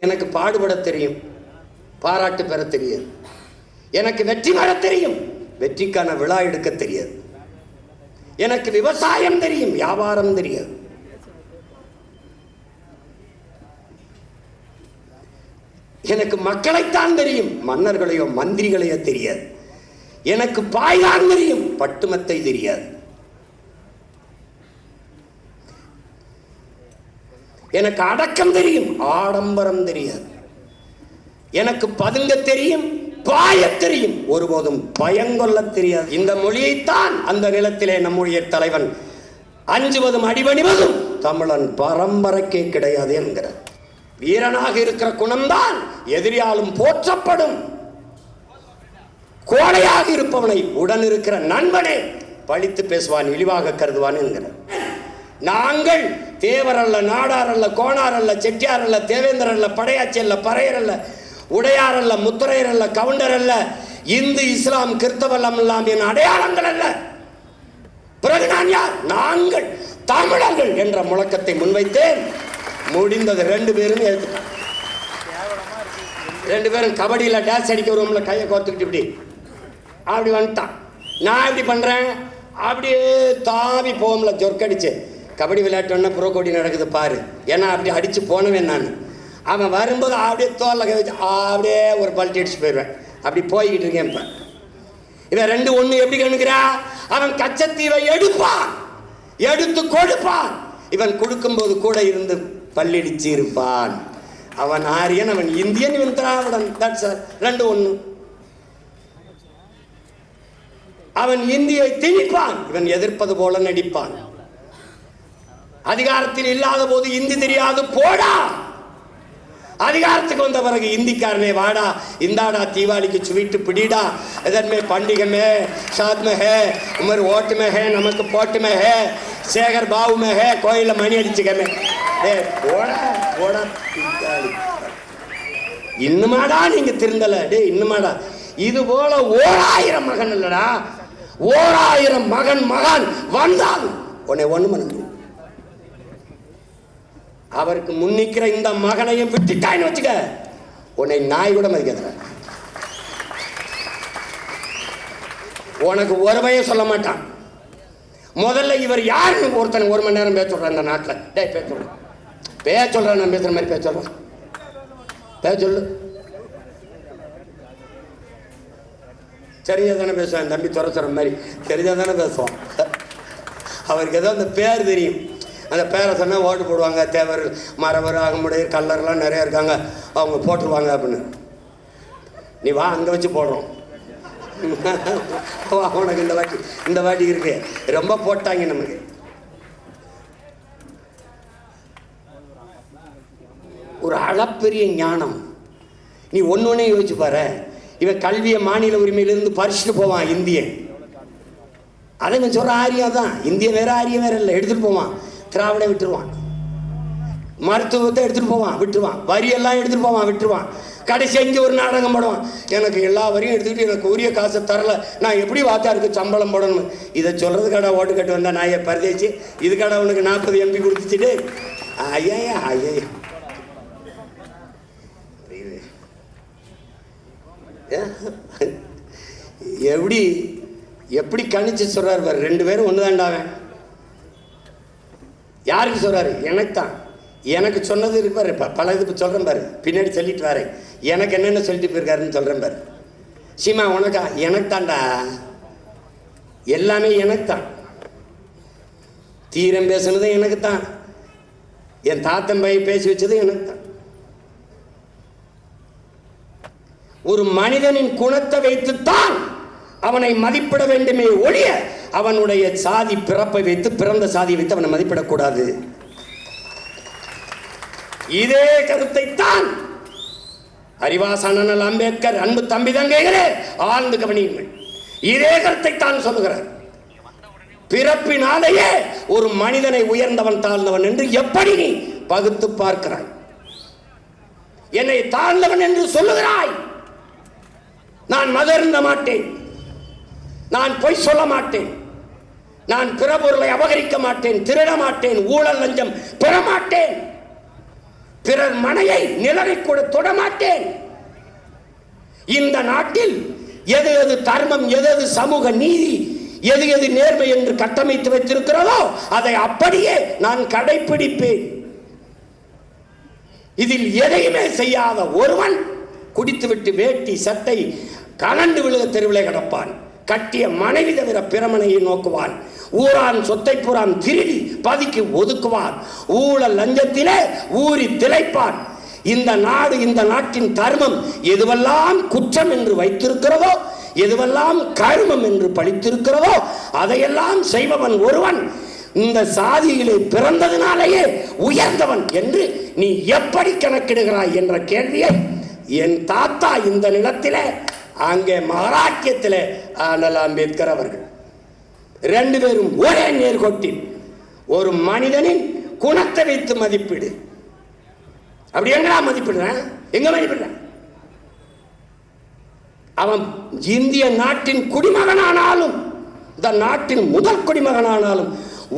எனக்கு பாடுபட தெரியும். பாராட்டு பெற தெரியாது. எனக்கு வெற்றி பெற தெரியும். வெற்றிக்கான விழா எடுக்க தெரியாது. எனக்கு விவசாயம் தெரியும் வியாபாரம் தெரியாது. எனக்கு மக்களைத்தான் தெரியும் மன்னர்களையோ மந்திரிகளையோ தெரியாது. எனக்கு பாய்தான் தெரியும் பட்டுமத்தை தெரியாது. எனக்கு அடக்கம் தெரியும் ஆடம்பரம் தெரியாது. எனக்கு பதுங்க தெரியும் பாய தெரியும். ஒருபோதும் பயங்கொள்ள தெரியாது. இந்த மொழியைத்தான் அந்த நிலத்திலே நம்முடைய தலைவன் அஞ்சுவதும் அடிபணிவதும் தமிழன் பரம்பரைக்கே கிடையாது என்கிறார். வீரனாக இருக்கிற குணம்தான் எதிரியாலும் போற்றப்படும். கோடையாக இருப்பவனை உடன் இருக்கிற நண்பனே பழித்து பேசுவான் இழிவாக கருதுவான் என்கிறார். நாங்கள் தேவர் அல்ல நாடார் அல்ல கோணார் அல்ல செட்டியார் அல்ல தேவேந்தர் அல்ல படையாச்சி அல்ல பறையர் அல்ல உடையார் அல்ல முத்துரையர் அல்ல கவுண்டர் அல்ல இந்து இஸ்லாம் கிறிஸ்தவல்லம் எல்லாம் என் அடையாளங்கள் அல்ல. பிறகு நான் யார்? நாங்கள் தமிழர்கள் என்ற முழக்கத்தை முன்வைத்தேன். முடிந்தது ரெண்டு பேரும் எடுத்துட்டான் ரெண்டு பேரும் கபடியில் டேஸ் அடிக்க ரூம்ல கையை கோத்துக்கிட்டு இப்படி. அப்படி வந்துட்டான். நான் எப்படி பண்ணுறேன் அப்படியே தாவி போகும்ல ஜொர்க்கடிச்சு. கபடி விளையாட்டோன்னா ப்ரோ கோடி நடக்குது பாரு. ஏன்னா அப்படி அடித்து போனவன் நான். அவன் வரும்போது அப்படியே தோலில் வச்சு அப்படியே ஒரு பல்ட்டி அடிச்சு போயிடுவேன். அப்படி போய்கிட்டு இருக்கேன் இப்போ. இவன் ரெண்டு ஒன்று எப்படி கணுக்கிறா அவன் கச்சத்தீவை எடுப்பான். எடுத்து கொடுப்பான். இவன் கொடுக்கும்போது கூட இருந்து பல்லிடிச்சு இருப்பான். அவன் ஆரியன் அவன் இந்தியன் இவன் திராவிடன். சார் ரெண்டு ஒன்று அவன் இந்தியை திணிப்பான். இவன் எதிர்ப்பது போல நடிப்பான். அதிகாரத்தில் இல்லாத போது இந்தி தெரியாது போடா அதிகாரத்துக்கு வந்த பிறகு இந்திக்காரனே வாடா இந்தாடா தீபாவளிக்கு ஸ்வீட்டு பிடிடா இதன்மே பண்டிகை மே சாத் में है उमर ஓட்டு में है நமக்கு போட்டு में है சேகர் பாபு में है கோயில மணி அடிச்சுக்கமே ஏ போடா போடா பிக்காளி. இன்னுமாடா நீங்க திருந்தல டே இன்னுமாடா இது போல ஓராயிரம் மகன் இல்லடா ஓராயிரம் மகன் மகன் வந்தால் உன்னை ஒண்ணு பண்ண முடியும் அவருக்கு முன்னிக்கிற இந்த மகனையும் விட்டுட்டான்னு வச்சுக்க. உன்னை நாய் கூட மதிக்காத உனக்கு ஒருவையே சொல்ல மாட்டான். முதல்ல இவர் யாருன்னு ஒருத்தன் ஒரு மணி நேரம் பேச சொல்றான் இந்த நாட்டில். டே பேச சொல்றேன் பேச சொல்றேன் நான் பேசுற மாதிரி பேச சொல்றேன் பேச சொல்லு. தெரிஞ்சா தானே பேசுவேன் தம்பி துறை சொல்கிற மாதிரி. தெரிஞ்சா தானே பேசுவோம் அவருக்கு ஏதோ அந்த பேர் தெரியும். அந்த பேரை சொன்னால் ஓட்டு போடுவாங்க. தேவர் மரவர் அகமுடைய கல்லர்லாம் நிறையா இருக்காங்க. அவங்க போட்டுருவாங்க அப்படின்னு. நீ வா அங்கே வச்சு போடுறோம். வா, உனக்கு இந்த வாட்டி இந்த வாட்டி இருக்கு. ரொம்ப போட்டாங்க நமக்கு. ஒரு அளப்பெரிய ஞானம். நீ ஒன்று ஒன்றே யோசிச்சு பாரு. இவன் கல்வியை மாநில உரிமையிலிருந்து பறிச்சுட்டு போவான் இந்தியன். அதை இவன் சொல்ற ஆரியம் தான் இந்திய வேற ஆரியம் வேற இல்லை. எடுத்துகிட்டு போவான். திராவிட விட்டுருவான். மருத்துவத்தை எடுத்துட்டு போவான் விட்டுருவான். வரியெல்லாம் எடுத்துட்டு போவான் விட்டுருவான். கடைசி அங்கே ஒரு நாடகம் போடுவான். எனக்கு எல்லா வரியும் எடுத்துக்கிட்டு எனக்கு உரிய காசை தரல. நான் எப்படி வாத்தாருக்கு சம்பளம் போடணும் இதை சொல்றதுக்காடா ஓட்டு கட்டு வந்தா நான் ஏன் பரிதேச்சு இது கடை உனக்கு நாற்பது எம்பி கொடுத்துச்சுட்டு ஐயா ஐயா எப்படி எப்படி கணிச்சு சொல்றாரு பாரு. ரெண்டு பேரும் ஒன்று தாண்டாவன் யாருக்கு சொல்கிறாரு எனக்கு தான் எனக்கு சொன்னது இருப்பார் இப்போ பல இது சொல்கிறேன் பாரு. பின்னாடி சொல்லிட்டு வரேன் எனக்கு என்னென்ன சொல்லிட்டு போயிருக்காருன்னு சொல்கிறேன் பாரு. சீமா உனக்கா? எனக்கு தான்டா எல்லாமே எனக்கு தான் தீரம் பேசுனதும் எனக்கு தான் என் தாத்தன் பை பேசி வச்சதும் எனக்கு தான் ஒரு மனிதனின் குணத்தை வைத்துத்தான் அவனை மதிப்பிட வேண்டுமே ஒழிய அவனுடைய சாதி பிறப்பை வைத்து பிறந்த சாதி வைத்து அவனை மதிப்பிடக்கூடாது. இதே கருத்தை தான் அறிவாசனல் அம்பேத்கர் அன்பு தம்பி தங்கைகளே ஆழ்ந்து கவனியுங்கள். இதே கருத்தை தான் சொல்லுகிறார். பிறப்பினாலேயே ஒரு மனிதனை உயர்ந்தவன் தாழ்ந்தவன் என்று எப்படி நீ பகுத்து பார்க்கிறாய்? என்னை தாழ்ந்தவன் என்று சொல்லுகிறாய். நான் மதர்ந்த மாட்டேன். நான் பொய் சொல்ல மாட்டேன். நான் பிற பொருளை அபகரிக்க மாட்டேன் திருட மாட்டேன் ஊழல் லஞ்சம் பெற மாட்டேன். பிறர் மனையை நிலவை கூட தொடமாட்டேன் இந்த நாட்டில் எது எது தர்மம் எது எது சமூக நீதி எது எது நேர்மை என்று கட்டமைத்து வைத்திருக்கிறதோ அதை அப்படியே நான் கடைபிடிப்பேன் இதில் எதையுமே செய்யாத ஒருவன் குடித்துவிட்டு வேட்டி சட்டை கலண்டு விழுக தெருவிலே கிடப்பான். கட்டிய மனைவி தவிர பிரமணையை நோக்குவான். ஊரான் சொத்தை புறான் திருடி பதுக்கி ஒதுக்குவான். ஊழல் லஞ்சத்திலே ஊறி திளைப்பான். இந்த நாடு இந்த நாட்டின் தர்மம் எதுவெல்லாம் குற்றம் என்று வைத்திருக்கிறதோ எதுவெல்லாம் கருமம் என்று பழித்திருக்கிறதோ அதையெல்லாம் செய்பவன் ஒருவன். இந்த சாதியிலே பிறந்ததினாலேயே உயர்ந்தவன் என்று நீ எப்படி கணக்கிடுகிறாய் என்ற கேள்வியை என் தாத்தா இந்த நிலத்திலே அங்கே மகாராஷ்டிரத்திலே அண்ணல் அம்பேத்கர் அவர்கள். ரெண்டு பேரும் ஒரே நேர்கோட்டில் ஒரு மனிதனின் குணத்தை வைத்து மதிப்பீடு. அப்படி எங்கடா மதிப்பிடுறேன்? எங்க மதிப்பிடுறேன்? அவன் இந்திய நாட்டின் குடிமகனானாலும் இந்த நாட்டின் முதல் குடிமகனானாலும்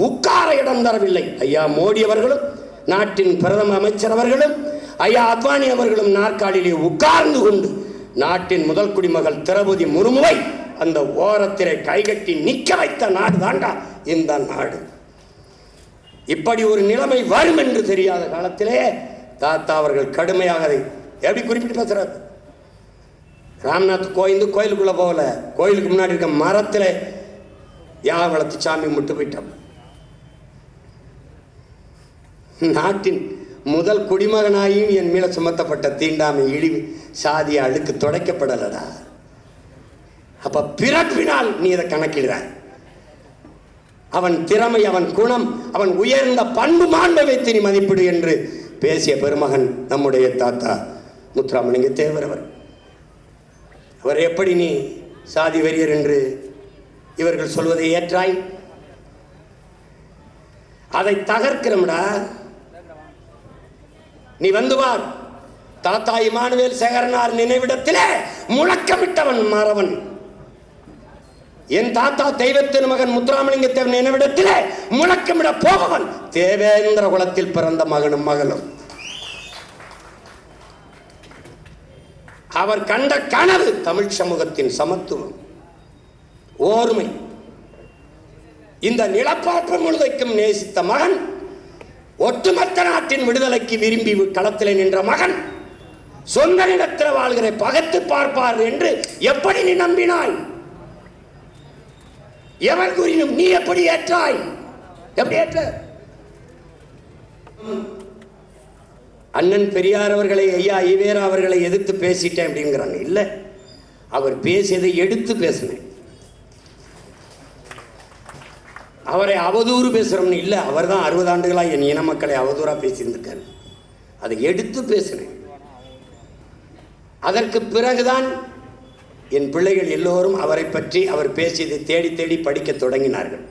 உட்கார இடம் தரவில்லை. ஐயா மோடி அவர்களும் நாட்டின் பிரதம அமைச்சர் அவர்களும் ஐயா அத்வானி அவர்களும் நாற்காலியிலே உட்கார்ந்து கொண்டு நாட்டின் முதல் குடிமகள் திரௌபதி முர்முவை அந்த ஓரத்திலே கைகட்டி நிற்க வைத்த நாடு தாண்டா இந்த நாடு. இப்படி ஒரு நிலைமை வரும் என்று தெரியாத காலத்திலே தாத்தா அவர்கள் கடுமையாக அதை எப்படி குறிப்பிட்டு பேசுறாரு? ராம்நாத் கோயிந்து கோயிலுக்குள்ள போகல. கோயிலுக்கு முன்னாடி இருக்க மரத்தில் யாக வளர்த்து சாமி முட்டு போயிட்டோம் நாட்டின் முதல் குடிமகனாயும் என் மேல சுமத்தப்பட்ட தீண்டாமை இழிவு. சாதி அழுக்கு துடைக்கப்படலடா. அப்ப பிறப்பினால் நீ இதை கணக்கிடுறாய் அவன் திறமை அவன் குணம் அவன் உயர்ந்த பண்பு மாண்பை வைத்து நீ மதிப்பிடு என்று பேசிய பெருமகன் நம்முடைய தாத்தா முத்துராமலிங்க தேவர் அவர். அவர் எப்படி நீ சாதி வெறியர் என்று இவர்கள் சொல்வதை ஏற்றாய்? அதை தகர்க்கிறோம்டா. நீ வந்து பார். தாத்தா இமானுவேல் சேகரனார் நினைவிடத்திலே முழக்கமிட்டவன் மாறவன். என் தாத்தா தெய்வத்தின் மகன் முத்துராமலிங்கத்தேவன் நினைவிடத்திலே முழக்கமிட போபவன் தேவேந்திர குலத்தில் பிறந்த மகனும் மகளும். அவர் கண்ட கனவு தமிழ் சமூகத்தின் சமத்துவம் ஓர்மை. இந்த நிலப்பரப்பு முழுதைக்கும் நேசித்த மகன் ஒட்டுமொத்த நாட்டின் விடுதலைக்கு விரும்பி களத்தில் நின்ற மகன். சொந்த நிலத்தில் வாழ்கிற பகத்து பார்ப்பார் என்று எப்படி நீ நம்பினாய்? எவன் கூறினும் நீ எப்படி ஏற்றாய்? எப்படி ஏற்ற? அண்ணன் பெரியார் அவர்களை ஐயா ஈவேரா அவர்களை எதிர்த்து பேசிட்டேன் அப்படிங்கிறாங்க. இல்லை அவர் பேசியதை எடுத்து பேசினேன். அவரை அவதூறு பேசுகிறோம்னு இல்லை அவர் தான் அறுபது ஆண்டுகளாக என் இன மக்களை அவதூறாக பேசியிருந்திருக்காரு. அதை எடுத்து பேசினேன். அதற்கு பிறகுதான் என் பிள்ளைகள் எல்லோரும் அவரை பற்றி அவர் பேசியதை தேடி தேடி படிக்க தொடங்கினார்கள்.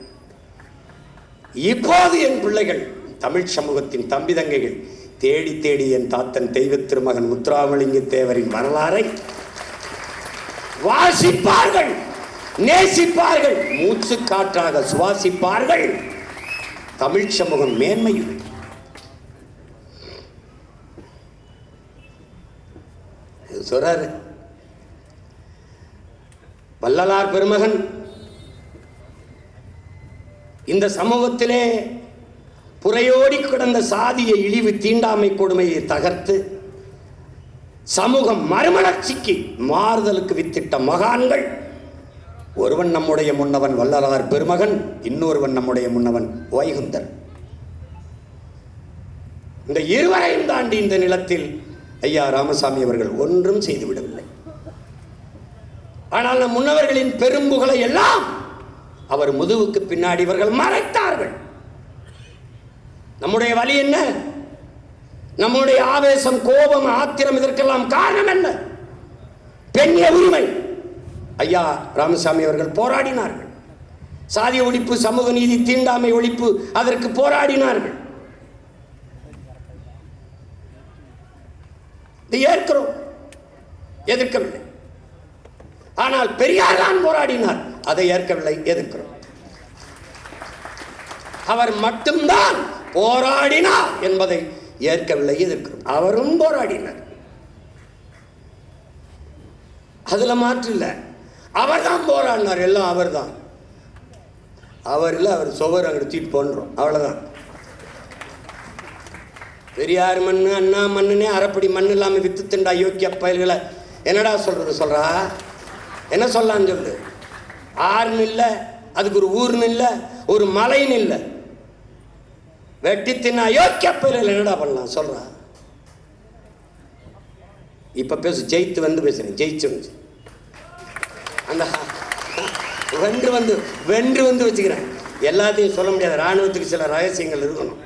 இப்போது என் பிள்ளைகள் தமிழ் சமூகத்தின் தம்பி தங்கைகள் தேடி தேடி என் தாத்தன் தெய்வ திருமகன் முத்துராமலிங்க தேவரின் வரலாறை வாசிப்பார்கள் நேசிப்பார்கள் மூச்சு காற்றாக சுவாசிப்பார்கள். தமிழ் சமூகம் மேன்மையும் இது சொல்றாரு. வள்ளலார் பெருமகன் இந்த சமூகத்திலே புறையோடி கிடந்த சாதிய இழிவு தீண்டாமை கொடுமையை தகர்த்து சமூகம் மறுமலர்ச்சிக்கு மாறுதலுக்கு வித்திட்ட மகான்கள் ஒருவன் நம்முடைய முன்னவன் வள்ளலார் பெருமகன் இன்னொருவன் நம்முடைய முன்னவன் வைகுந்தன் இந்த இருவரையும் தாண்டி இந்த நிலத்தில் ஐயா ராமசாமி அவர்கள் ஒன்றும் செய்துவிடவில்லை. ஆனால் நம் முன்னவர்களின் பெரும்புகளை எல்லாம் அவர் முதுவுக்கு பின்னாடி இவர்கள் மறைத்தார்கள். நம்முடைய வழி என்ன? நம்முடைய ஆவேசம் கோபம் ஆத்திரம் இதற்கெல்லாம் காரணம் என்ன? பெண்ணிய உரிமை ஐயா ராமசாமி அவர்கள் போராடினார்கள். சாதி ஒழிப்பு சமூக நீதி தீண்டாமை ஒழிப்பு அதற்கு போராடினார்கள். ஏற்கிறோம். எதிர்க்கவில்லை. ஆனால் பெரியார் தான் போராடினார். அதை ஏற்கவில்லை எதிர்க்கிறோம். அவர் மட்டும்தான் போராடினார் என்பதை ஏற்கவில்லை எதிர்க்கிறோம். அவரும் போராடினார். அதுல மாற்று இல்லை. அவர் தான் போராடினார் எல்லாம் அவர் தான். அவர் இல்லை அவர் சுவர் அங்கே தூக்கிட்டு போன்றோம். அவ்வளோதான் பெரியார் மண் அண்ணா மண்ணுனே அரைப்படி மண் இல்லாமல் வித்து திண்டா யோக்கிய பயல்களை. என்னடா சொல்றது சொல்றா? என்ன சொல்லலான்னு சொல்லு. ஆறுன்னு இல்லை அதுக்கு ஒரு ஊர்னு இல்லை ஒரு மலைன்னு இல்லை. வெட்டி தின்னா யோக்கிய பயல்கள் என்னடா பண்ணலாம் சொல்றா. இப்ப பேசு ஜெயித்து வந்து பேசுறேன் ஜெயிச்சு வந்து. அந்த வென்று வந்து வென்று வந்து வச்சுக்கிறேன். எல்லாத்தையும் சொல்ல முடியாது ராணுவத்துக்கு சில ரகசியங்கள் இருக்கணும்.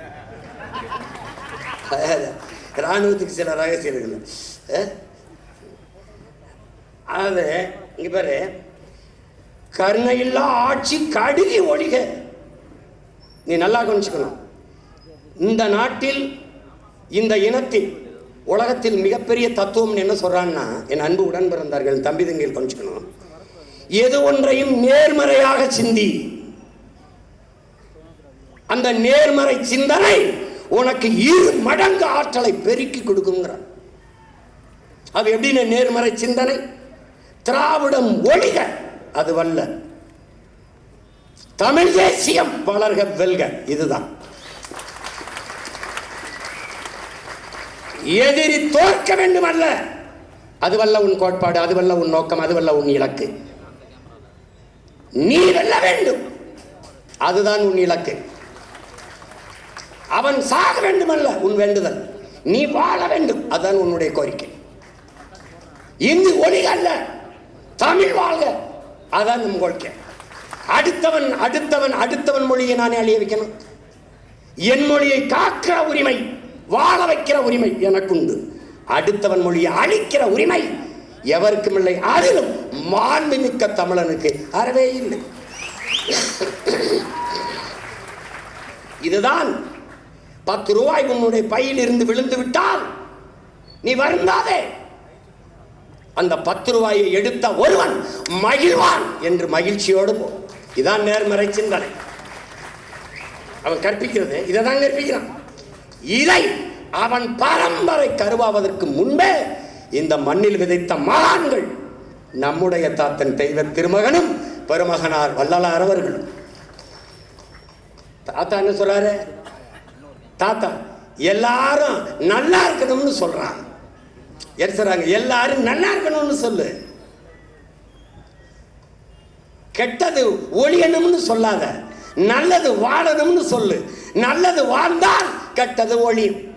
ராணுவத்துக்கு சில ரகசியம் இருக்குது அதாவது இங்க பாரு கருணையில்லா ஆட்சி கடுகி ஒழிக நீ நல்லா கவனிச்சுக்கணும். இந்த நாட்டில் இந்த இனத்தில் உலகத்தில் மிகப்பெரிய தத்துவம் என்ன சொல்றான்னா என் அன்பு உடன் பிறந்தார்கள் தம்பி தங்கையில் கொஞ்சிக்கணும் எது ஒன்றையும் நேர்மறையாக சிந்தி. அந்த நேர்மறை சிந்தனை உனக்கு இரு மடங்கு ஆற்றலை பெருக்கி கொடுக்குங்கிறான் அது எப்படின்னு நேர்மறை சிந்தனை? திராவிடம் ஒழிக அது வல்ல. தமிழ் தேசியம் வளர்க வெல்க இதுதான். எதிரி தோற்க வேண்டும் அல்ல. அதுவல்ல உன் கோட்பாடு அதுவல்ல உன் நோக்கம் அதுவல்ல உன் இலக்கு. நீ வெல்ல வேண்டும். அதுதான் உன் இலக்கு. அவன் சாக வேண்டும் அல்ல உன் வேண்டுதல். நீ வாழ வேண்டும். அதுதான் உன்னுடைய கோரிக்கை. இந்து ஒளிக அல்ல தமிழ் வாழ்க. அதான் நம் கோரிக்கை. அடுத்தவன் அடுத்தவன் அடுத்தவன் மொழியை நானே அழிய வைக்கணும். என் மொழியை காக்கிற உரிமை வாழ வைக்கிற உரிமை எனக்குண்டு. அடுத்தவன் மொழியை அழிக்கிற உரிமை எவருக்கும் இல்லை. அதிலும் மாண்புமிக்க தமிழனுக்கு அறவே இல்லை. இதுதான் பத்து ரூபாய் உன்னுடைய பையில் இருந்து விழுந்து விட்டால் நீ வருந்தாதே. அந்த பத்து ரூபாயை எடுத்த ஒருவன் மகிழ்வான் என்று மகிழ்ச்சியோடு போ. இதான் நேர்மறை சிந்தனை. அவன் கற்பிக்கிறது இதை தான் கற்பிக்கிறான். இதை அவன் பரம்பரை கருவாவதற்கு முன்பே இந்த மண்ணில் விதைத்த மகான்கள் நம்முடைய தாத்தன் தெய்வ திருமகனும் பெருமகனார் வள்ளலார் அவர்களும். தாத்தா என்ன சொல்றாரு? தாத்தா எல்லாரும் நல்லா இருக்கணும்னு சொல்றான் என்ன சொல்கிறாங்க எல்லாரும் நல்லா இருக்கணும்னு சொல்லு. கெட்டது ஒழியணும்னு சொல்லாத. நல்லது வாழணும்னு சொல்லு. நல்லது வாழ்ந்தால் கெட்டது ஒழியும்.